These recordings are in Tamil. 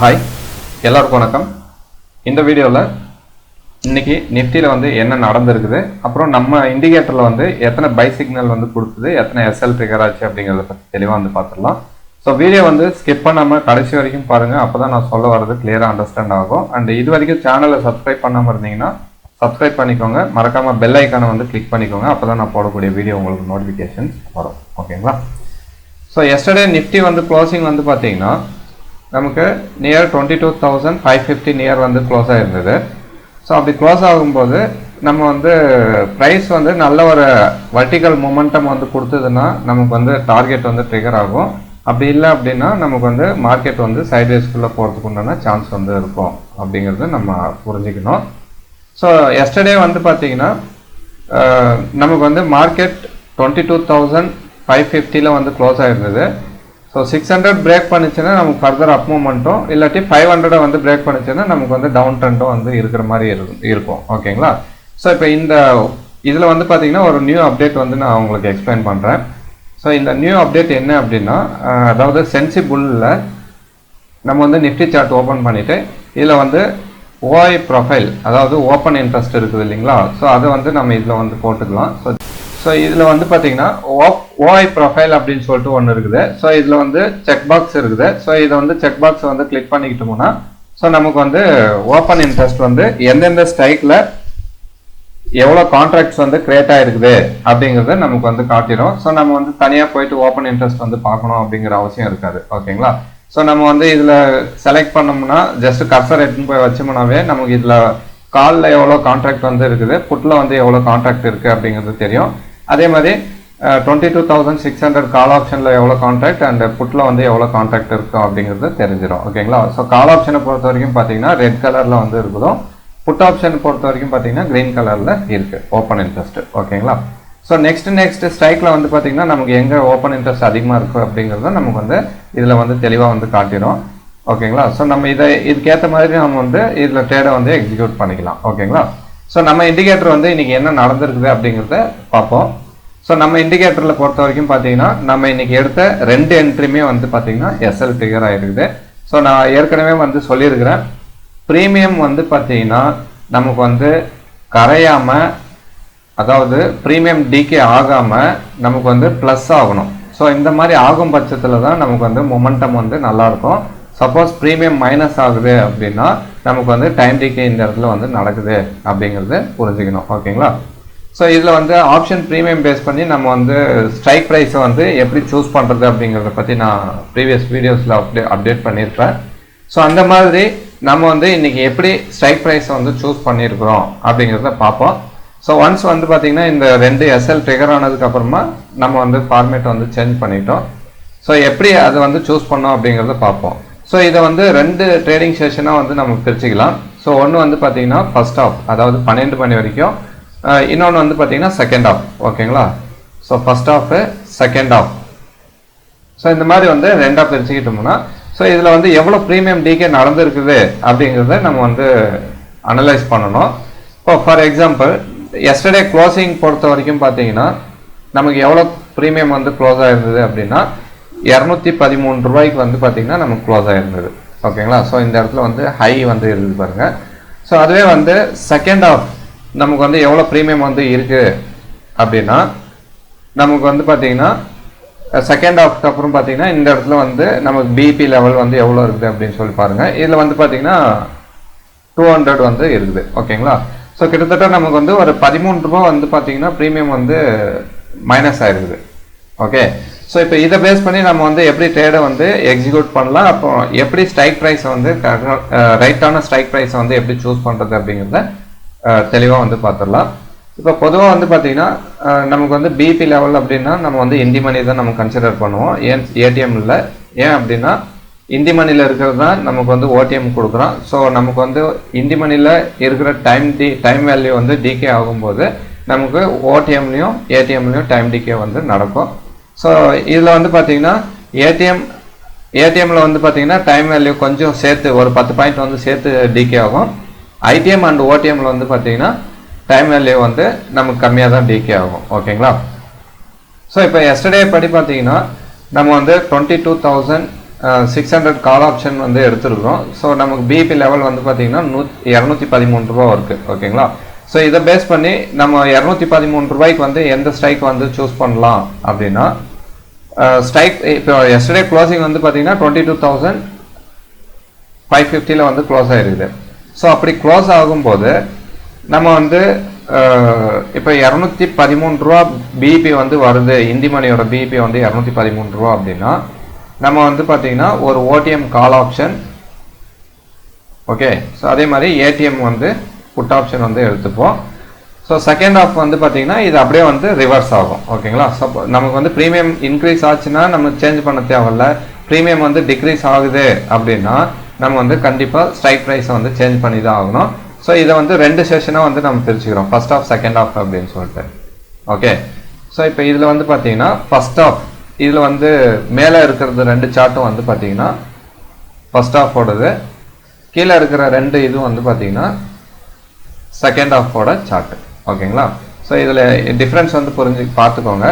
ஹாய் எல்லாருக்கும் வணக்கம். இந்த வீடியோவில் இன்னைக்கு நிஃப்டியில் வந்து என்ன நடந்திருக்குது அப்புறம் நம்ம இண்டிகேட்டரில் வந்து எத்தனை பை சிக்னல் வந்து கொடுத்தது எத்தனை எஸ்எல் ட்ரிகர் ஆச்சு அப்படிங்கிறத பற்றி தெளிவாக வந்து பார்த்துடலாம் ஸோ வீடியோ வந்து ஸ்கிப் பண்ணாமல் கடைசி வரைக்கும் பாருங்கள் அப்போ தான் நான் சொல்ல வர்றது கிளியராக அண்டர்ஸ்டாண்ட் ஆகும். அண்ட் இது வரைக்கும் சேனலை சப்ஸ்கிரைப் பண்ணாமல் இருந்தீங்கன்னா சப்ஸ்கிரைப் பண்ணிக்கோங்க. மறக்காமல் பெல் ஐக்கானை வந்து கிளிக் பண்ணிக்கோங்க. அப்போ தான் நான் போடக்கூடிய வீடியோ உங்களுக்கு நோட்டிஃபிகேஷன்ஸ் வரும். ஓகேங்களா ஸோ எஸ்டர்டே நிஃப்டி வந்து க்ளோசிங் வந்து பார்த்தீங்கன்னா நமக்கு near twenty two thousand five fifty near வந்து க்ளோஸ் ஆகிருந்தது ஸோ அப்படி க்ளோஸ் ஆகும்போது நம்ம வந்து ப்ரைஸ் வந்து நல்ல ஒரு வர்டிக்கல் மூமெண்டம் வந்து கொடுத்ததுன்னா நமக்கு வந்து டார்கெட் வந்து ட்ரிகர் ஆகும். அப்படி இல்லை அப்படின்னா நமக்கு வந்து மார்க்கெட் வந்து சைட்வேஸ்குள்ளே போகிறதுக்கு உண்டான சான்ஸ் வந்து இருக்கும். அப்படிங்கிறது நம்ம புரிஞ்சுக்கணும். ஸோ எஸ்டர்டே வந்து பார்த்தீங்கன்னா நமக்கு வந்து market twenty two thousand five ஃபிஃப்டியில் வந்து க்ளோஸ் ஆகிருந்தது ஸோ சிக்ஸ் ஹண்ட்ரட் பிரேக் பண்ணிச்சுன்னா நமக்கு ஃபர்தர் அப் மூமெண்ட்டும் இல்லாட்டி ஃபைவ் ஹண்ட்ரடை வந்து பிரேக் பண்ணிச்சுன்னா நமக்கு வந்து டவுன் ட்ரெண்டும் வந்து இருக்கிற மாதிரி இருக்கும். இருக்கும் ஓகேங்களா ஸோ இப்போ இந்த இதில் வந்து பார்த்தீங்கன்னா ஒரு நியூ அப்டேட் வந்து நான் உங்களுக்கு எக்ஸ்பிளைன் பண்ணுறேன் ஸோ இந்த நியூ அப்டேட் என்ன அப்படின்னா அதாவது சென்சிபுல்ல நம்ம வந்து நிஃப்டி சார்ட் ஓப்பன் பண்ணிவிட்டு இதில் வந்து ஓஐ ப்ரொஃபைல் அதாவது ஓப்பன் இன்ட்ரெஸ்ட் இருக்குது இல்லைங்களா? ஸோ அதை வந்து நம்ம இதில் வந்து போட்டுக்கலாம். ஸோ ஸோ இதில் வந்து பார்த்தீங்கன்னா ஓஐ ப்ரொஃபைல் அப்படின்னு சொல்லிட்டு ஒன்று இருக்குது. ஸோ இதில் வந்து செக் பாக்ஸ் இருக்குது. ஸோ இதை வந்து செக் பாக்ஸை வந்து கிளிக் பண்ணிக்கிட்டோம்னா ஸோ நமக்கு வந்து ஓப்பன் இன்ட்ரெஸ்ட் வந்து எந்தெந்த ஸ்ட்ரைக்கில் எவ்வளோ கான்ட்ராக்ட்ஸ் வந்து கிரியேட் ஆகிருக்குது அப்படிங்கிறத நமக்கு வந்து காட்டிடும். ஸோ நம்ம வந்து தனியாக போயிட்டு ஓப்பன் இன்ட்ரெஸ்ட் வந்து பார்க்கணும் அப்படிங்கிற அவசியம் இருக்காது. ஓகேங்களா ஸோ நம்ம வந்து இதில் செலக்ட் பண்ணோம்னா ஜஸ்ட் கர்சர் எடுத்துன்னு போய் வச்சோம்னாவே நமக்கு இதில் காலில் எவ்வளோ கான்ட்ராக்ட் வந்து இருக்குது புட்டில் வந்து எவ்வளோ கான்ட்ராக்ட் இருக்குது அப்படிங்கிறது தெரியும். அதே மாதிரி twenty two thousand six hundred call ஆப்ஷனில் எவ்வளோ கான்ட்ராக்ட் அண்ட் புட்டில் வந்து எவ்வளோ கான்ட்ராக்ட் இருக்கும் அப்படிங்கிறது தெரிஞ்சிடும் ஓகேங்களா ஸோ கால் ஆப்ஷனை பொறுத்த வரைக்கும் பார்த்தீங்கன்னா ரெட் கலரில் வந்து இருக்குதும். புட் ஆப்ஷன் பொறுத்த வரைக்கும் பார்த்தீங்கன்னா க்ரீன் கலரில் இருக்குது ஓப்பன் இன்ட்ரெஸ்ட் ஓகேங்களா ஸோ நெக்ஸ்ட் நெக்ஸ்ட் ஸ்ட்ரைக்கில் வந்து பார்த்தீங்கன்னா நமக்கு எங்கே ஓப்பன் இன்ட்ரெஸ்ட் அதிகமாக இருக்குது அப்படிங்கிறத நமக்கு வந்து இதில் வந்து தெளிவாக வந்து காட்டிடும் ஓகேங்களா ஸோ நம்ம இதை இதுக்கேற்ற மாதிரி நம்ம வந்து இதில் ட்ரேடை வந்து எக்ஸிக்யூட் பண்ணிக்கலாம். ஓகேங்களா ஸோ நம்ம இண்டிகேட்டர் வந்து இன்னைக்கு என்ன நடந்திருக்குது அப்படிங்கிறத பார்ப்போம். ஸோ நம்ம இண்டிகேட்டரில் பொறுத்த வரைக்கும் பார்த்தீங்கன்னா நம்ம இன்னைக்கு எடுத்த ரெண்டு என்ட்ரியுமே வந்து பார்த்தீங்கன்னா எஸ்எல் ஃபிகர் ஆகிருக்குது ஸோ நான் ஏற்கனவே வந்து சொல்லியிருக்கிறேன். ப்ரீமியம் வந்து பார்த்தீங்கன்னா நமக்கு வந்து கரையாமல் அதாவது ப்ரீமியம் டிகே ஆகாமல் நமக்கு வந்து ப்ளஸ் ஆகணும். ஸோ இந்த மாதிரி ஆகும் பட்சத்தில் தான் நமக்கு வந்து மொமெண்டம் வந்து நல்லாயிருக்கும் சப்போஸ் ப்ரீமியம் மைனஸ் ஆகுது அப்படின்னா நமக்கு வந்து டைம் டிகே இந்த இடத்துல வந்து நடக்குது அப்படிங்கிறது புரிஞ்சுக்கணும். ஓகேங்களா ஸோ இதில் வந்து ஆப்ஷன் ப்ரீமியம் பேஸ் பண்ணி நம்ம வந்து ஸ்ட்ரைக் ப்ரைஸை வந்து எப்படி சூஸ் பண்ணுறது அப்படிங்கிறத பற்றி நான் ப்ரீவியஸ் வீடியோஸில் அப்டே அப்டேட் பண்ணியிருப்பேன். ஸோ அந்த மாதிரி நம்ம வந்து இன்னைக்கு எப்படி ஸ்ட்ரைக் ப்ரைஸை வந்து சூஸ் பண்ணியிருக்கிறோம் அப்படிங்கிறத பார்ப்போம். ஸோ ஒன்ஸ் வந்து பார்த்திங்கன்னா இந்த ரெண்டு எஸ்எல் ட்ரிகர் ஆனதுக்கப்புறமா நம்ம வந்து ஃபார்மேட்டை வந்து சேஞ்ச் பண்ணிட்டோம். ஸோ எப்படி அதை வந்து சூஸ் பண்ணோம் அப்படிங்கிறத பார்ப்போம். ஸோ இதை வந்து ரெண்டு ட்ரேடிங் செஷனாக வந்து நம்ம பிரிச்சுக்கலாம். ஸோ ஒன்று வந்து பார்த்தீங்கன்னா ஃபர்ஸ்ட் ஆஃப் அதாவது பன்னெண்டு மணி வரைக்கும். இன்னொன்று வந்து பார்த்தீங்கன்னா செகண்ட் ஆஃப் ஓகேங்களா so first half second half so இந்த மாதிரி வந்து ரெண்டாக பிரிச்சுக்கிட்டோம்னா ஸோ இதில் வந்து எவ்வளோ ப்ரீமியம் டிகே நடந்திருக்குது அப்படிங்கிறத நம்ம வந்து அனலைஸ் பண்ணணும். இப்போ ஃபார் எக்ஸாம்பிள் எஸ்டர்டே க்ளோசிங் பொறுத்த வரைக்கும் பார்த்தீங்கன்னா நமக்கு எவ்வளோ ப்ரீமியம் வந்து க்ளோஸ் ஆகிருந்தது அப்படின்னா இரநூத்தி பதிமூணு ரூபாய்க்கு வந்து பார்த்தீங்கன்னா நமக்கு க்ளோஸ் ஆகிருந்தது ஓகேங்களா ஸோ இந்த இடத்துல வந்து ஹை வந்து இருக்குது பாருங்கள் ஸோ அதுவே வந்து செகண்ட் ஆஃப் நமக்கு வந்து எவ்வளோ ப்ரீமியம் வந்து இருக்குது அப்படின்னா நமக்கு வந்து பார்த்தீங்கன்னா செகண்ட் ஹாஃப்க்கு அப்புறம் பார்த்தீங்கன்னா இந்த இடத்துல வந்து நமக்கு பிபி லெவல் வந்து எவ்வளோ இருக்குது அப்படின்னு சொல்லி பாருங்கள் இதில் வந்து பார்த்தீங்கன்னா டூ ஹண்ட்ரட் வந்து இருக்குது. ஓகேங்களா ஸோ கிட்டத்தட்ட நமக்கு வந்து ஒரு பதிமூணு ரூபாய் வந்து பார்த்தீங்கன்னா ப்ரீமியம் வந்து மைனஸ் ஆகிருக்குது ஓகே ஸோ இப்போ இதை பேஸ் பண்ணி நம்ம வந்து எப்படி ட்ரேடை வந்து எக்ஸிக்யூட் பண்ணலாம்? அப்போ எப்படி ஸ்ட்ரைக் ப்ரைஸை வந்து ரைட்டான ஸ்ட்ரைக் ப்ரைஸை வந்து எப்படி சூஸ் பண்ணுறது அப்படிங்கிறத தெளிவாக வந்து பார்த்துடலாம் இப்போ பொதுவாக வந்து பார்த்தீங்கன்னா நமக்கு வந்து பிபி லெவல் அப்படின்னா நம்ம வந்து இந்தி மணி தான் நம்ம கன்சிடர் பண்ணுவோம். ஏன் ஏடிஎம் இல்லை. ஏன் அப்படின்னா இந்தி மணியில் இருக்கிறது தான் நமக்கு வந்து ஓடிஎம் கொடுக்குறோம் ஸோ நமக்கு வந்து இந்தி மணியில் இருக்கிற டைம் டி டைம் வேல்யூ வந்து டிகே ஆகும்போது நமக்கு ஓடிஎம்லையும் ஏடிஎம்லையும் டைம் டிகே வந்து நடக்கும். ஸோ இதில் வந்து பார்த்தீங்கன்னா ஏடிஎம் ஏடிஎம்மில் வந்து பார்த்தீங்கன்னா டைம் வேல்யூ கொஞ்சம் சேர்த்து ஒரு பத்து பாயிண்ட் வந்து சேர்த்து டிகே ஆகும். ஐடிஎம் அண்ட் ஓடிஎம்மில் வந்து பார்த்தீங்கன்னா டைம் வேல்யூ வந்து நமக்கு கம்மியாக தான் டிகே ஆகும். ஓகேங்களா ஸோ இப்போ எஸ்டர்டே படி பார்த்தீங்கன்னா நம்ம வந்து twenty two thousand six hundred call option வந்து எடுத்துருக்குறோம். ஸோ நமக்கு பிபி லெவல் வந்து பார்த்தீங்கன்னா நூ இரநூத்தி பதிமூணு ரூபா இருக்குது ஓகேங்களா ஸோ இதை பேஸ் பண்ணி நம்ம இரநூத்தி பதிமூணு ரூபாய்க்கு வந்து எந்த ஸ்ட்ரைக் வந்து சூஸ் பண்ணலாம் அப்படின்னா ஸ்ட்ரைக் இப்போ எஸ்டர்டே க்ளோசிங் வந்து பார்த்தீங்கன்னா டுவெண்ட்டி டூ தௌசண்ட் ஃபைவ் ஃபிஃப்டியில் வந்து க்ளோஸ் ஆகிருக்குது ஸோ அப்படி க்ளோஸ் ஆகும்போது நம்ம வந்து இப்போ இரநூத்தி பதிமூணு ரூபா பிபி வந்து வருது. இந்தி மணியோட பிபி வந்து இரநூத்தி பதிமூணு ரூபா அப்படின்னா நம்ம வந்து பார்த்தீங்கன்னா ஒரு OTM call option okay so அதே மாதிரி ஏடிஎம் வந்து புட் ஆப்ஷன் வந்து எடுத்துப்போம். ஸோ செகண்ட் ஆஃப் வந்து பார்த்தீங்கன்னா இது அப்படியே வந்து ரிவர்ஸ் ஆகும். ஓகேங்களா ஸோ நமக்கு வந்து ப்ரீமியம் இன்க்ரீஸ் ஆச்சுன்னா நம்ம சேஞ்ச் பண்ண தேவையில்ல. ப்ரீமியம் வந்து டிக்ரீஸ் ஆகுது அப்படின்னா நம்ம வந்து கண்டிப்பாக ஸ்ட்ரைக் ப்ரைஸை வந்து சேஞ்ச் பண்ணி தான் ஆகணும். ஸோ இதை வந்து ரெண்டு செஷனாக வந்து நம்ம பிரிச்சுக்கிறோம். ஃபர்ஸ்ட் ஆஃப் செகண்ட் ஆஃப் அப்படின்னு சொல்லிட்டு. ஓகே ஸோ இப்போ இதில் வந்து பார்த்தீங்கன்னா ஃபர்ஸ்ட் ஆஃப் இதில் வந்து மேலே இருக்கிறது ரெண்டு சார்ட்டும் வந்து பார்த்தீங்கன்னா ஃபர்ஸ்ட் ஆஃபோடது கீழே இருக்கிற ரெண்டு இதுவும் வந்து பார்த்தீங்கன்னா செகண்ட் ஆஃபோட சார்ட்டு ஓகேங்களா? ஸோ இதில் டிஃப்ரென்ஸ் வந்து புரிஞ்சு பார்த்துக்கோங்க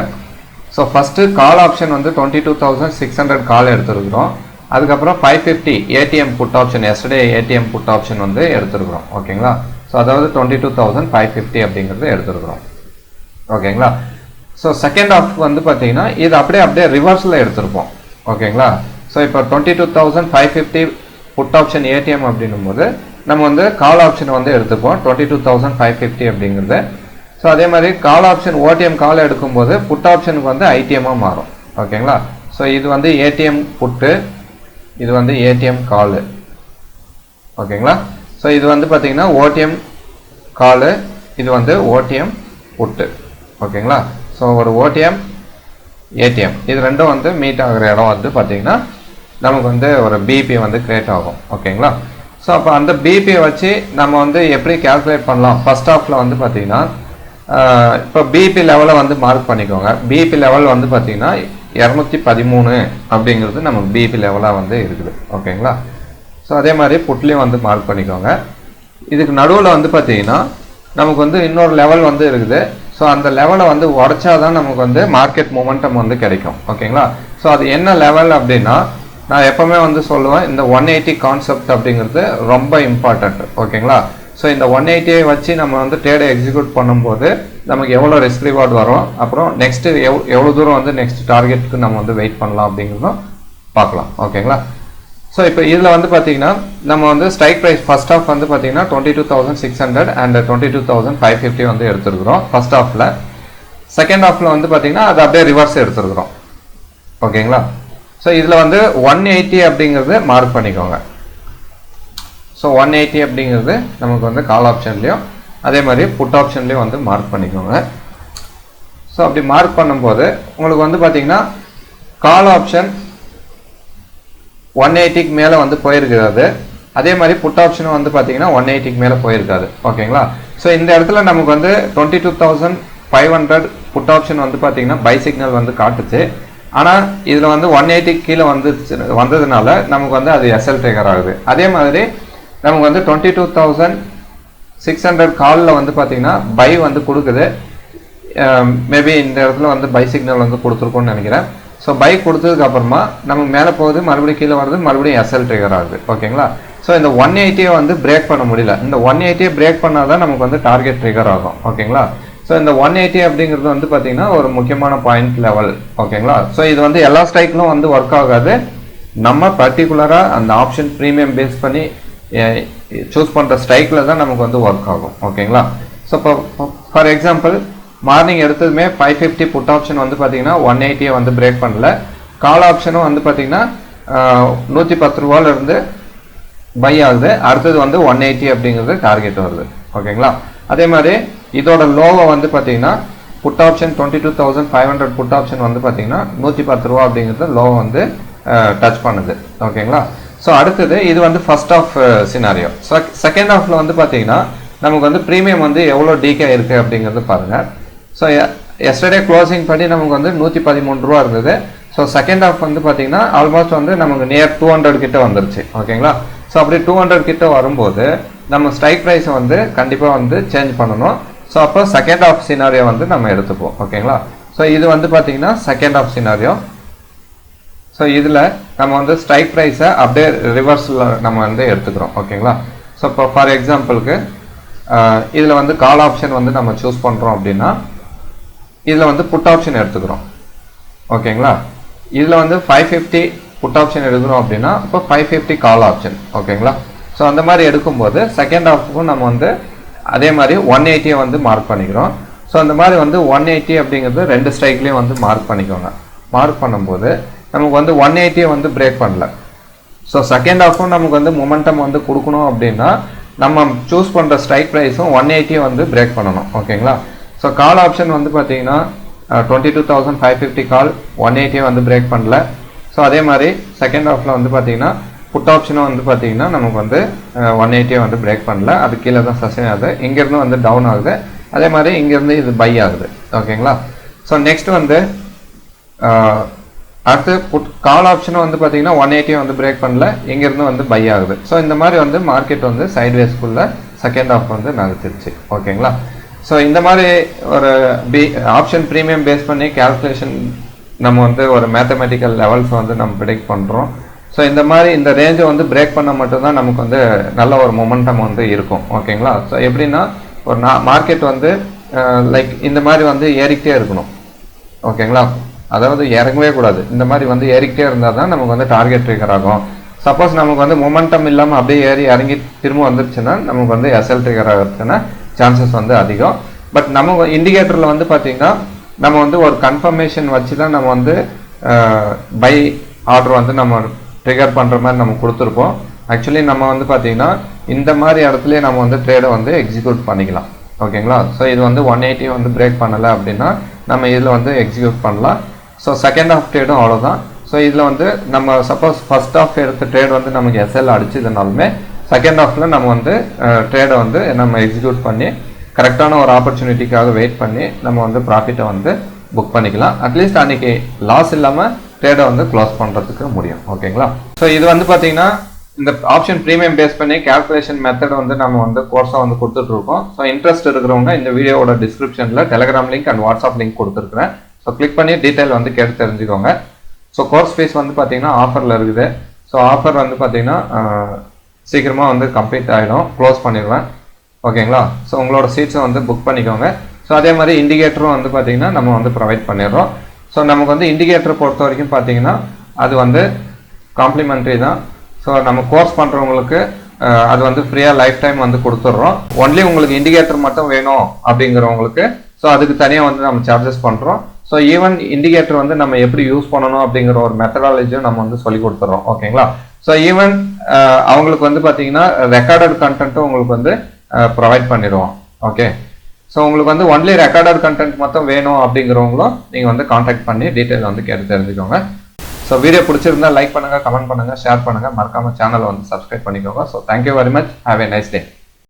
ஸோ ஃபஸ்ட்டு கால் ஆப்ஷன் வந்து twenty two thousand six hundred call எடுத்துருக்குறோம். அதுக்கப்புறம் five fifty ATM put option yesterday ATM put option வந்து எடுத்துருக்குறோம். ஓகேங்களா? ஸோ அதாவது twenty two thousand five fifty அப்படிங்கிறது எடுத்துருக்குறோம். ஓகேங்களா? ஸோ செகண்ட் ஆஃப் வந்து பார்த்தீங்கன்னா இது அப்படியே அப்படியே ரிவர்ஸில் எடுத்திருப்போம். ஓகேங்களா? ஸோ இப்போ twenty two thousand five fifty put option ATM அப்படின்னும் போது நம்ம வந்து கால் ஆப்ஷன் வந்து எடுத்துப்போம். Twenty two thousand five fifty அப்படிங்கிறது. ஸோ அதே மாதிரி கால் ஆப்ஷன் ஓடிஎம் கால் எடுக்கும்போது புட் ஆப்ஷனுக்கு வந்து ஐடிஎம்மாக மாறும். ஓகேங்களா ஸோ இது வந்து ஏடிஎம் புட்டு இது வந்து ஏடிஎம் காலு ஓகேங்களா ஸோ இது வந்து பார்த்தீங்கன்னா ஓடிஎம் காலு இது வந்து ஓடிஎம் புட்டு ஓகேங்களா ஸோ ஒரு ஓடிஎம் ஏடிஎம் இது ரெண்டும் வந்து மீட் ஆகிற இடம் வந்து பார்த்தீங்கன்னா நமக்கு வந்து ஒரு பிபி வந்து கிரியேட் ஆகும். ஓகேங்களா ஸோ அப்போ அந்த பிபியை வச்சு நம்ம வந்து எப்படி கேல்குலேட் பண்ணலாம்? ஃபர்ஸ்ட் ஆஃபில் வந்து பார்த்தீங்கன்னா இப்போ பிபி லெவலை வந்து மார்க் பண்ணிக்கோங்க. பிபி லெவல் வந்து பார்த்தீங்கன்னா இரநூத்தி பதிமூணு அப்படிங்கிறது நமக்கு பிபி லெவலாக வந்து இருக்குது. ஓகேங்களா? ஸோ அதே மாதிரி புட்லேயும் வந்து மார்க் பண்ணிக்கோங்க. இதுக்கு நடுவில் வந்து பார்த்தீங்கன்னா நமக்கு வந்து இன்னொரு லெவல் வந்து இருக்குது. ஸோ அந்த லெவலை வந்து உடச்சா தான் நமக்கு வந்து மார்க்கெட் மூமெண்டம் வந்து கிடைக்கும். ஓகேங்களா? ஸோ அது என்ன லெவல் அப்படின்னா நான் எப்பவுமே வந்து சொல்லுவேன் இந்த ஒன் எயிட்டி கான்செப்ட் அப்படிங்கிறது ரொம்ப இம்பார்ட்டண்ட் ஓகேங்களா? ஸோ இந்த ஒன் எயிட்டியை வச்சு நம்ம வந்து ட்ரேடை எக்ஸிக்யூட் பண்ணும்போது நமக்கு எவ்வளோ ரிஸ்க் ரிவார்ட் வரும்? அப்புறம் நெக்ஸ்ட்டு எவ் எவ்வளோ தூரம் வந்து நெக்ஸ்ட் டார்கெட்டுக்கு நம்ம வந்து வெயிட் பண்ணலாம் அப்படிங்கிறதும் பார்க்கலாம் ஓகேங்களா? ஸோ இப்போ இதில் வந்து பார்த்தீங்கன்னா நம்ம வந்து ஸ்ட்ரைக் ப்ரைஸ் ஃபர்ஸ்ட் ஆஃப் வந்து பார்த்தீங்கன்னா twenty two thousand six hundred and twenty two thousand five fifty வந்து எடுத்துருக்குறோம் ஃபர்ஸ்ட் ஆஃபில் செகண்ட் ஆஃபில் வந்து பார்த்தீங்கன்னா அது அப்படியே ரிவர்ஸ் எடுத்துருக்குறோம் ஓகேங்களா? ஸோ இதில் வந்து ஒன் எயிட்டி அப்படிங்கிறது மார்க் பண்ணிக்கோங்க. ஸோ ஒன் எயிட்டி அப்படிங்கிறது நமக்கு வந்து கால் ஆப்ஷன்லேயும் அதே மாதிரி புட் ஆப்ஷன்லேயும் வந்து மார்க் பண்ணிக்கோங்க. ஸோ அப்படி மார்க் பண்ணும்போது உங்களுக்கு வந்து பார்த்தீங்கன்னா கால் ஆப்ஷன் ஒன் எயிட்டிக்கு மேலே வந்து போயிருக்காது. அதே மாதிரி புட் ஆப்ஷனும் வந்து பார்த்தீங்கன்னா ஒன் எயிட்டிக்கு மேலே போயிருக்காது. ஓகேங்களா? ஸோ இந்த இடத்துல நமக்கு வந்து twenty two thousand five hundred put option வந்து பார்த்தீங்கன்னா பை சிக்னல் வந்து காட்டுச்சு. ஆனால் இதில் வந்து ஒன் எயிட்டிக்கு கீழே வந்து வந்ததுனால நமக்கு வந்து அது எஸ்எல் டேக்கர் ஆகுது. அதே மாதிரி நமக்கு வந்து twenty two thousand six hundred காலில் வந்து பார்த்தீங்கன்னா பை வந்து கொடுக்குது. மேபி இந்த இடத்துல வந்து பை சிக்னல் வந்து கொடுத்துருக்கோன்னு நினைக்கிறேன். ஸோ பை கொடுத்ததுக்கு அப்புறமா நமக்கு மேலே போகுது மறுபடியும் கீழே வருது மறுபடியும் எஸ்எல் ட்ரிகர் ஆகுது. ஓகேங்களா? ஸோ இந்த ஒன் எயிட்டியை வந்து பிரேக் பண்ண முடியல. இந்த ஒன் எயிட்டியை பிரேக் பண்ணால் தான் நமக்கு வந்து டார்கெட் ட்ரிகர் ஆகும். ஓகேங்களா? ஸோ இந்த ஒன் எயிட்டி அப்படிங்கிறது வந்து பார்த்தீங்கன்னா ஒரு முக்கியமான பாயிண்ட் லெவல் ஓகேங்களா ஸோ இது வந்து எல்லா ஸ்ட்ரைக்லும் வந்து ஒர்க் ஆகாது. நம்ம பர்டிகுலராக அந்த ஆப்ஷன் ப்ரீமியம் பேஸ் பண்ணி சூஸ் பண்ணுற ஸ்ட்ரைக்கில் தான் நமக்கு வந்து ஒர்க் ஆகும். ஓகேங்களா ஸோ இப்போ ஃபார் எக்ஸாம்பிள் மார்னிங் எடுத்ததுமே ஃபைவ் ஃபிஃப்டி புட் ஆப்ஷன் வந்து பார்த்தீங்கன்னா ஒன் எயிட்டியை வந்து பிரேக் பண்ணல. கால் ஆப்ஷனும் வந்து பார்த்தீங்கன்னா நூற்றி பத்து ரூபாலேருந்து பை ஆகுது. அடுத்தது வந்து ஒன் எயிட்டி அப்படிங்கிறது டார்கெட் வருது. ஓகேங்களா அதே மாதிரி இதோட லோவை வந்து பார்த்தீங்கன்னா put option twenty two thousand five hundred put option வந்து பார்த்தீங்கன்னா நூற்றி பத்து ரூபா அப்படிங்கிறது லோ வந்து டச் பண்ணுது. ஓகேங்களா? ஸோ அடுத்தது இது வந்து ஃபர்ஸ்ட் ஆஃப் சினாரியோ செகண்ட் ஆஃப்ல வந்து பார்த்தீங்கன்னா நமக்கு வந்து ப்ரீமியம் வந்து எவ்வளோ டீகே இருக்கு அப்படிங்கிறது பாருங்க. ஸோ எஸ்டர்டே க்ளோசிங் பண்ணி நமக்கு வந்து நூற்றி பதிமூணு ரூபா இருந்தது. ஸோ செகண்ட் ஆஃப் வந்து பார்த்தீங்கன்னா ஆல்மோஸ்ட் வந்து நமக்கு நியர் டூ ஹண்ட்ரட் கிட்ட வந்துருச்சு. ஓகேங்களா? ஸோ அப்படி டூ ஹண்ட்ரட் கிட்ட வரும்போது நம்ம ஸ்ட்ரைக் ப்ரைஸை வந்து கண்டிப்பாக வந்து சேஞ்ச் பண்ணணும். ஸோ அப்போ செகண்ட் ஆஃப் சினாரியோ வந்து நம்ம எடுத்துப்போம். ஓகேங்களா ஸோ இது வந்து பார்த்தீங்கன்னா செகண்ட் ஆஃப் சினாரியோ ஸோ இதில் நம்ம வந்து ஸ்ட்ரைக் ப்ரைஸை அப்படியே ரிவர்ஸில் நம்ம வந்து எடுத்துக்கிறோம். ஓகேங்களா ஸோ இப்போ ஃபார் எக்ஸாம்பிளுக்கு இதில் வந்து கால் ஆப்ஷன் வந்து நம்ம சூஸ் பண்ணுறோம் அப்படின்னா இதில் வந்து புட் ஆப்ஷன் எடுத்துக்கிறோம். ஓகேங்களா இதில் வந்து ஃபைவ் ஃபிஃப்டி புட் ஆப்ஷன் எடுக்கிறோம் அப்படின்னா இப்போ ஃபைவ் ஃபிஃப்டி கால் ஆப்ஷன் ஓகேங்களா ஸோ அந்த மாதிரி எடுக்கும்போது செகண்ட் ஆஃப்க்கும் நம்ம வந்து அதே மாதிரி ஒன் எயிட்டியை வந்து மார்க் பண்ணிக்கிறோம். ஸோ அந்த மாதிரி வந்து ஒன் எயிட்டி அப்படிங்கிறது ரெண்டு ஸ்ட்ரைக்லேயும் வந்து மார்க் பண்ணிக்கோங்க. மார்க் பண்ணும்போது நமக்கு வந்து ஒன் எயிட்டியை வந்து பிரேக் பண்ணல. ஸோ செகண்ட் ஹாஃபும் நமக்கு வந்து மொமெண்டம் வந்து கொடுக்கணும் அப்படின்னா நம்ம சூஸ் பண்ணுற ஸ்ட்ரைக் ப்ரைஸும் ஒன் எயிட்டியை வந்து பிரேக் பண்ணணும். ஓகேங்களா ஸோ கால் ஆப்ஷன் வந்து பார்த்தீங்கன்னா twenty two thousand five fifty call one எயிட்டியை வந்து பிரேக் பண்ணல. ஸோ அதே மாதிரி செகண்ட் ஆஃபில் வந்து பார்த்தீங்கன்னா புட் ஆப்ஷனும் வந்து பார்த்தீங்கன்னா நமக்கு வந்து ஒன் எயிட்டியே வந்து பிரேக் பண்ணல. அது கீழே தான் சஸ்டைன் ஆகுது. இங்கேருந்து வந்து டவுன் ஆகுது. அதே மாதிரி இங்கேருந்து இது பை ஆகுது. ஓகேங்களா ஸோ நெக்ஸ்ட் வந்து அடுத்து புட் கால் ஆப்ஷனும் வந்து பார்த்தீங்கன்னா ஒன் எயிட்டியை வந்து பிரேக் பண்ணல. இங்கேருந்து வந்து பை ஆகுது. ஸோ இந்த மாதிரி வந்து மார்க்கெட் வந்து சைட்வேஸ்க்குள்ள செகண்ட் ஆஃப் வந்து நகர்த்திருச்சு. ஓகேங்களா ஸோ இந்த மாதிரி ஒரு பி ஆப்ஷன் ப்ரீமியம் பேஸ் பண்ணி கால்குலேஷன் நம்ம வந்து ஒரு மேத்தமெட்டிக்கல் லெவல்ஸ் வந்து நம்ம ப்ரிடிக்ட் பண்ணுறோம் ஸோ இந்த மாதிரி இந்த ரேஞ்சை வந்து பிரேக் பண்ண மட்டும்தான் நமக்கு வந்து நல்ல ஒரு மொமெண்டம் வந்து இருக்கும். ஓகேங்களா ஸோ எப்படின்னா ஒரு மார்க்கெட் வந்து லைக் இந்த மாதிரி வந்து ஏறிக்கிட்டே இருக்கணும். ஓகேங்களா அதாவது இறங்கவே கூடாது. இந்த மாதிரி வந்து ஏறிக்கிட்டே இருந்தால் தான் நமக்கு வந்து டார்கெட் ட்ரிகர் ஆகும். சப்போஸ் நமக்கு வந்து மொமெண்டம் இல்லாமல் அப்படியே ஏறி இறங்கி திரும்ப வந்துருச்சுன்னா நமக்கு வந்து எஸ்எல் ட்ரிகர் ஆகிறதுக்கான சான்சஸ் வந்து அதிகம். பட் நம்ம இண்டிகேட்டரில் வந்து பார்த்தீங்கன்னா நம்ம வந்து ஒரு கன்ஃபர்மேஷன் வச்சு தான் நம்ம வந்து பை ஆர்டர் வந்து நம்ம ட்ரிகர் பண்ணுற மாதிரி நம்ம கொடுத்துருப்போம். ஆக்சுவலி நம்ம வந்து பார்த்தீங்கன்னா இந்த மாதிரி இடத்துலையே நம்ம வந்து ட்ரேடை வந்து எக்ஸிக்யூட் பண்ணிக்கலாம். ஓகேங்களா? ஸோ இது வந்து ஒன் எயிட்டி வந்து பிரேக் பண்ணலை அப்படின்னா நம்ம இதில் வந்து எக்ஸிக்யூட் பண்ணலாம். ஸோ செகண்ட் ஆஃப் ட்ரேடும் அவ்வளோதான் ஸோ இதில் வந்து நம்ம சப்போஸ் ஃபர்ஸ்ட் ஆஃப் எடுத்த ட்ரேட் வந்து நமக்கு எஸ்எல் அடிச்சதுனாலுமே செகண்ட் ஆஃபில் நம்ம வந்து ட்ரேடை வந்து நம்ம எக்ஸிக்யூட் பண்ணி கரெக்டான ஒரு ஆப்பர்ச்சுனிட்டிக்காக வெயிட் பண்ணி நம்ம வந்து ப்ராஃபிட்டை வந்து புக் பண்ணிக்கலாம். அட்லீஸ்ட் அன்னைக்கு லாஸ் இல்லாமல் ட்ரேடை வந்து க்ளோஸ் பண்ணுறதுக்கு முடியும். ஓகேங்களா ஸோ இது வந்து பார்த்தீங்கன்னா இந்த ஆப்ஷன் ப்ரீமியம் பேஸ் பண்ணி கால்குலேஷன் மெத்தட் வந்து நம்ம வந்து கோர்ஸாக வந்து கொடுத்துட்ருக்கோம். ஸோ இன்ட்ரெஸ்ட் இருக்கிறவங்க இந்த வீடியோவோட டிஸ்கிரிப்ஷனில் Telegram link and WhatsApp link கொடுத்துருக்குறேன். ஸோ கிளிக் பண்ணி டீட்டெயில் வந்து கேட்டு தெரிஞ்சுக்கோங்க. ஸோ கோர்ஸ் ஃபீஸ் வந்து பார்த்தீங்கன்னா ஆஃபரில் இருக்குது. ஸோ ஆஃபர் வந்து பார்த்தீங்கன்னா சீக்கிரமாக வந்து கம்ப்ளீட் ஆகிடும் க்ளோஸ் பண்ணிடுவேன். ஓகேங்களா ஸோ உங்களோட சீட்ஸை வந்து புக் பண்ணிக்கோங்க. ஸோ அதே மாதிரி இண்டிகேட்டரும் வந்து பார்த்தீங்கன்னா நம்ம வந்து ப்ரொவைட் பண்ணிடுறோம். ஸோ நமக்கு வந்து இண்டிகேட்டர் பொறுத்த வரைக்கும் பார்த்தீங்கன்னா அது வந்து காம்ப்ளிமெண்ட்ரி தான். ஸோ நம்ம கோர்ஸ் பண்ணுறவங்களுக்கு அது வந்து ஃப்ரீயாக லைஃப் டைம் வந்து கொடுத்துட்றோம் ஒன்லி உங்களுக்கு இண்டிகேட்டர் மட்டும் வேணும் அப்படிங்கிறவங்களுக்கு ஸோ அதுக்கு தனியாக வந்து நம்ம சார்ஜஸ் பண்ணுறோம் ஸோ ஈவன் இண்டிகேட்டர் வந்து நம்ம எப்படி யூஸ் பண்ணணும் அப்படிங்கிற ஒரு மெத்தடாலஜியும் நம்ம வந்து சொல்லி கொடுத்துட்றோம் ஓகேங்களா ஸோ ஈவன் அவங்களுக்கு வந்து பார்த்தீங்கன்னா ரெக்கார்டட் கண்டென்ட்டும் உங்களுக்கு வந்து ப்ரொவைட் பண்ணிடுவோம். ஓகே ஸோ உங்களுக்கு வந்து ஒன்லி ரெக்கார்டட் கண்டென்ட் மட்டும் வேணும் அப்படிங்கிறவங்களும் நீங்கள் வந்து காண்டாக்ட் பண்ணி டீட்டெயில் வந்து கேட்டு தெரிஞ்சுக்கோங்க. ஸோ வீடியோ பிடிச்சிருந்தா லைக் பண்ணுங்கள் கமெண்ட் பண்ணுங்கள் ஷேர் பண்ணுங்கள் மறக்காமல் சேனலை வந்து சப்ஸ்கிரைப் பண்ணிக்கோங்க. So thank you very much have a nice day